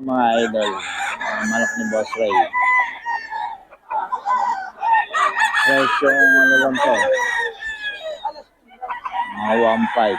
mga idol, ang manok ni Boss Ray. Presyo ano lang to? Mga 1.5.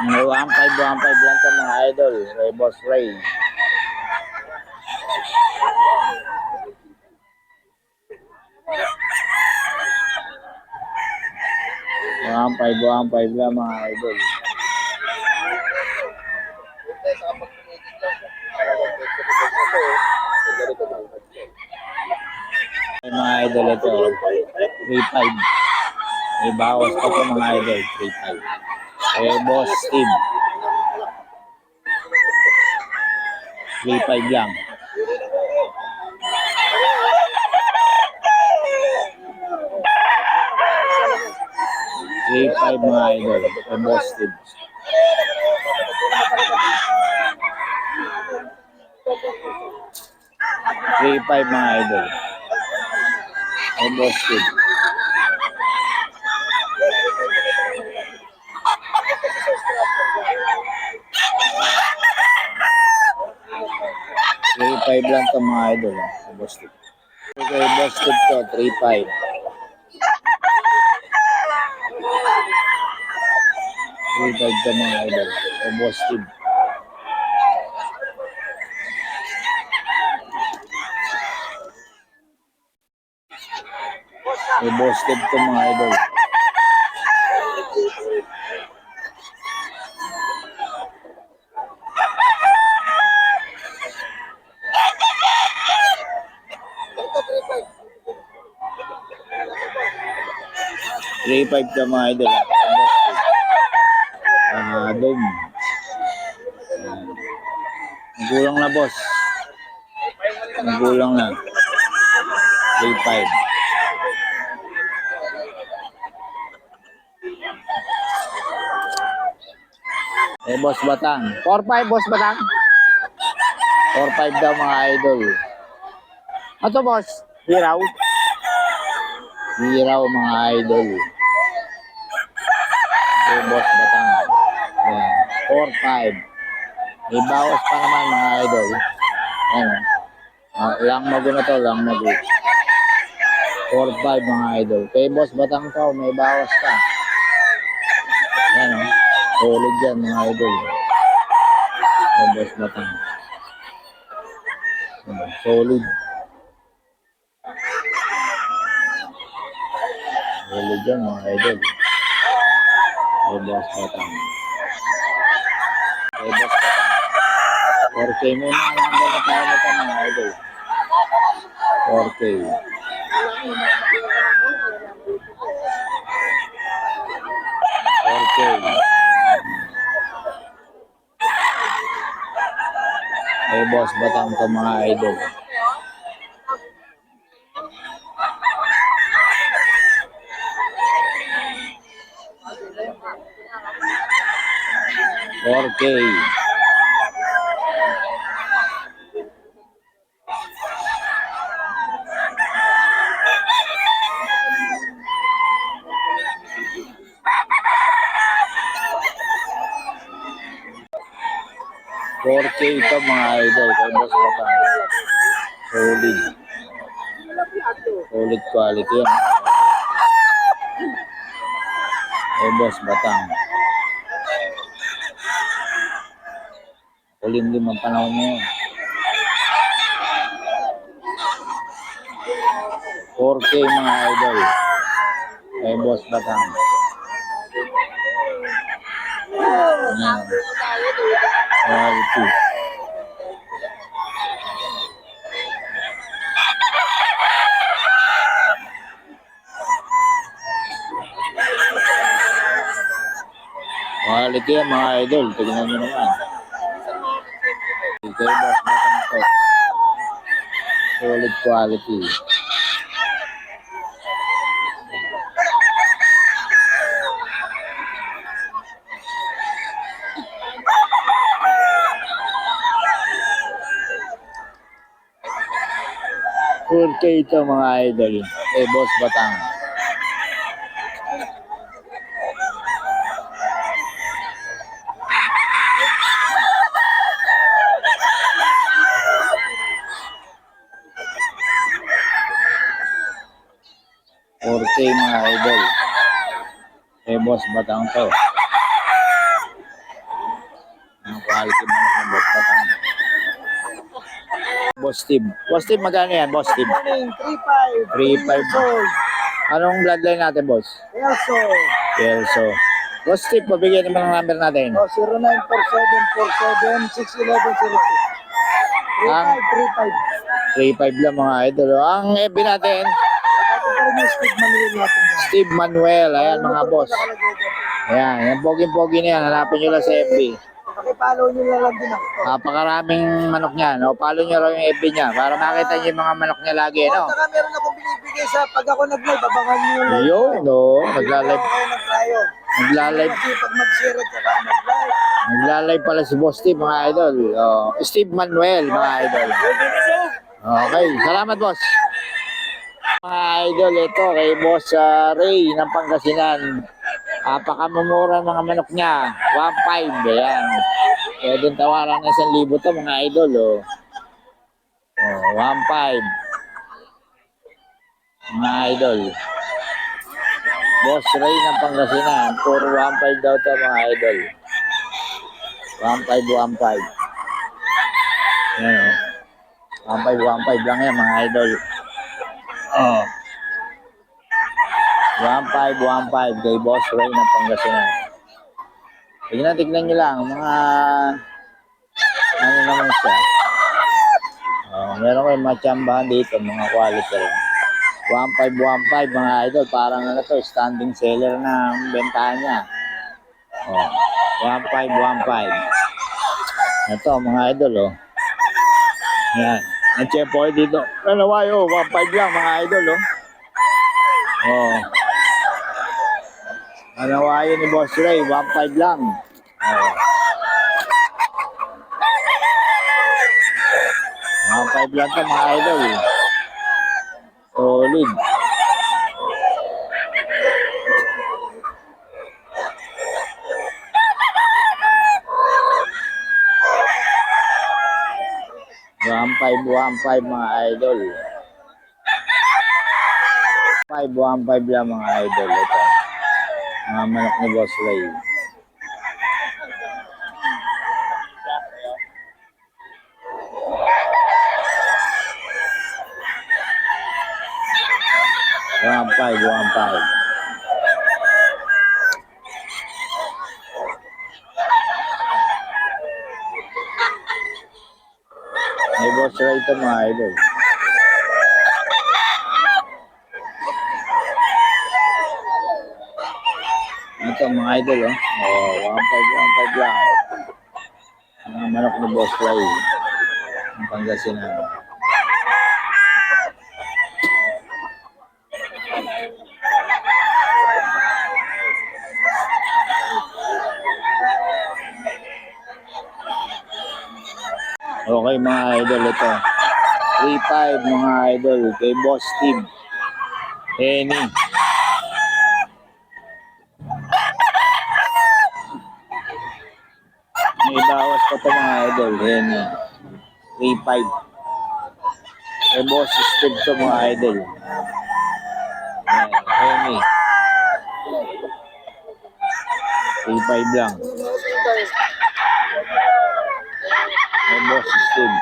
Mga 1.5, 1.5 lang to mga idol. Ray Boss Ray. One five, one five lang mga idol. Ay, mga idol ito. 3.5. May bawas pa po mga idol. 3.5. Eh, boss Steve. 3.5 lang. Three five mga idol, embossed. Three five mga idol, embossed. 3.5 lang ito mga idol. Sa boss tip. Okay, boss tip to, 3.5. Revived ka mga idol. O boss tip. O boss tip to mga idol. Three five to mga idol. Steve. Ah, dom. Nagulang na boss. Nagulang na. 3.5. Eh, boss Batang. 4.5, boss Batang. 4.5 daw mga idol. Ano to, boss? Hiraw? Hiraw mga idol. Eh, boss Batang. Ayan. 4.5. May bawas pa naman mga idol. Ayan. Uh, lang mago na to, lang mago. 4.5 mga idol. Kay boss Batang to, may bawas ka. Ayan o. Solid mga idol. Kay boss Batang. Ayan, Solid. Solid yan mga idol. Boss Batang. Boss Batang. 4K muna ang number na tayo nito mga idol. 4K. Four K. Eh, boss, batang ka mga idol. Four K. Four K ito mga idol. Kay boss batang. Solid. Solid quality yan. Eh, boss batang. Kulimlim ang panahon mo. 4K mga idol. Eh, boss batang. Ayan. Quality. Quality yan mga idol. Tignan nyo naman. Tables button set. Solid quality. Full K ito mga idol. Kay Boss Batang. K mga idol. Eh, Boss Batang to. Ang quality manok ng Boss Batang. Boss Steve. Boss Steve, magkano yan, Boss Steve? Morning, 3-5. 3-5. Anong bloodline natin, boss? Elso. Kelso. Boss Steve, pabigyan naman ang number natin. O, 094747-61102. Ah. 3-5, 3-5 lang mga idol. Ang FB natin, 3-5. Dapat pa rin yung speed Manila natin. dyan. Steve Manuel. Ayan Ano mga boss. Ayan, yung pogi-pogi na yan. Hanapin nyo lang sa FB. Pakipollow nyo na lang din ako. Napakaraming manok niya. No? Follow nyo raw yung FB niya para makita nyo yung mga manok niya lagi. No? saka meron akong binibigay sa pag ako nag-live, abangan nyo yung live. Yun, no? Nagla-live. Nagla-live. Pag mag-share at saka mag-live. Nagla-live pala si Boss Steve, mga idol. Oh, Steve Manuel, mga idol. Okay, salamat boss. Mga idol, ito kay Boss ah, Ray ng Pangasinan. Apakamumura mga manok niya. 1.5, ayan. Pwede tawaran ng 1,000 to mga idol, oh. Oh, 1.5. Mga idol. Boss Ray ng Pangasinan. Puro 1.5 daw to mga idol. 1.5, 1.5. Ayan, oh. 1.5, 1.5 lang yan mga idol. Oh. 1.5, 1.5 kay Boss Ray ng Pangasinan. Tignan, tignan nyo lang. Mga ano naman siya. Oh, meron kayong matsambahan dito, mga quality rin. 1.5, 1.5 mga idol. Parang ano to, standing seller ng bentahan niya. Oh, 1.5, 1.5. Ito mga idol, oh. Yan. Ang tiyempo ay dito. Nalaway, oh. 1.5 lang, mga idol, oh. Oh. Nalawayo ni Boss Ray. 1.5 lang. Oh. 1.5 lang to, mga idol. Solid. One five, one five mga idol. Five, one five lang mga idol. Ito. Mga manok ni Boss Ray. One five, one five. Ray ito mga idol. Ito mga idol, oh. Oh, 1.5, 1.5 lang. Mga manok ni Boss Ray. Ang Pangasinan. Okay mga idol, ito. 3.5 mga idol kay Boss Steve. Henny. May bawas pa ito mga idol. Henny. 3.5. Kay Boss Steve to mga idol. Henny. 3.5 lang. Kay Boss Steve.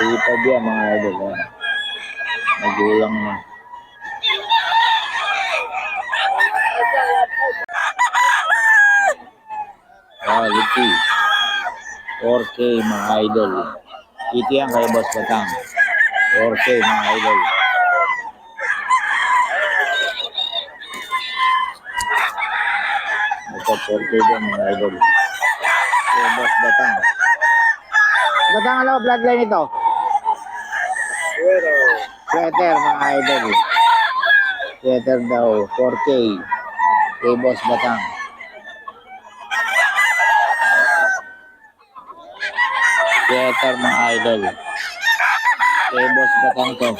Sipag yan mga idol. Ayan. Magulang na. Quality. 4K mga idol. Ito yan kay Boss Batang. 4K mga idol. Ito 4K din mga idol. Kay Boss Batang. Batang ano bloodline ito? Sweater mga idol. Sweater daw. 4K. Kay Boss Batang. Theater mga idol. Kay Boss Batang to.